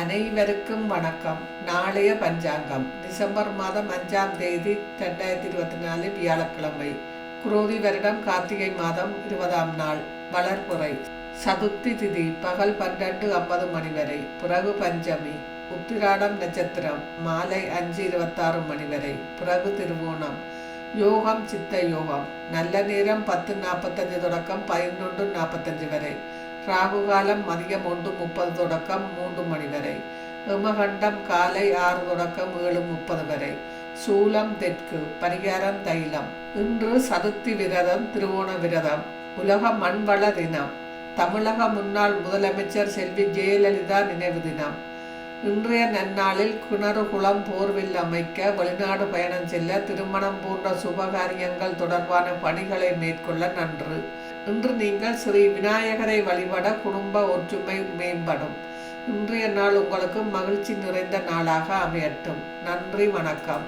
அனைவருக்கும் வணக்கம். நாளைய பஞ்சாங்கம். டிசம்பர் மாதம் அஞ்சாம் தேதி ரெண்டாயிரத்தி இருபத்தி நாலு வியாழக்கிழமை. குரோதி வருடம் கார்த்திகை மாதம் இருபதாம் நாள். வளர்ப்புறை சதுர்த்தி திதி பகல் பன்னெண்டு ஐம்பது மணி வரை. பிறகு பஞ்சமி. உத்திராடம் நட்சத்திரம் மாலை அஞ்சு இருபத்தாறு மணி வரை. பிறகு திருவோணம். யோகம் சித்த யோகம். நல்ல நேரம் பத்து நாற்பத்தஞ்சு தொடக்கம் பதினொன்று நாற்பத்தஞ்சு வரை. ராகு காலம் மதியம் ஒன்று முப்பது தொடக்கம் மூன்று மணி வரை. ஹிமகண்டம் காலை ஆறு தொடக்கம் ஏழு முப்பது வரை. சூலம் தெற்கு பரிகாரம் தைலம். இன்று சதுர்த்தி விரதம் திருவோண விரதம். உலக மண்வள தினம். தமிழக முன்னாள் முதலமைச்சர் செல்வி ஜெயலலிதா நினைவு தினம். இன்றைய நன்னாளில் கிணறு குளம் போர்வில் அமைக்க வெளிநாடு பயணம் செல்ல திருமணம் போன்ற சுபகாரியங்கள் தொடர்பான பணிகளை மேற்கொள்ள நன்று. இன்று நீங்கள் ஸ்ரீ விநாயகரை வழிபட குடும்ப ஒற்றுமை மேம்படும். இன்றைய நாள் உங்களுக்கு மகிழ்ச்சி நிறைந்த நாளாக அமையட்டும். நன்றி வணக்கம்.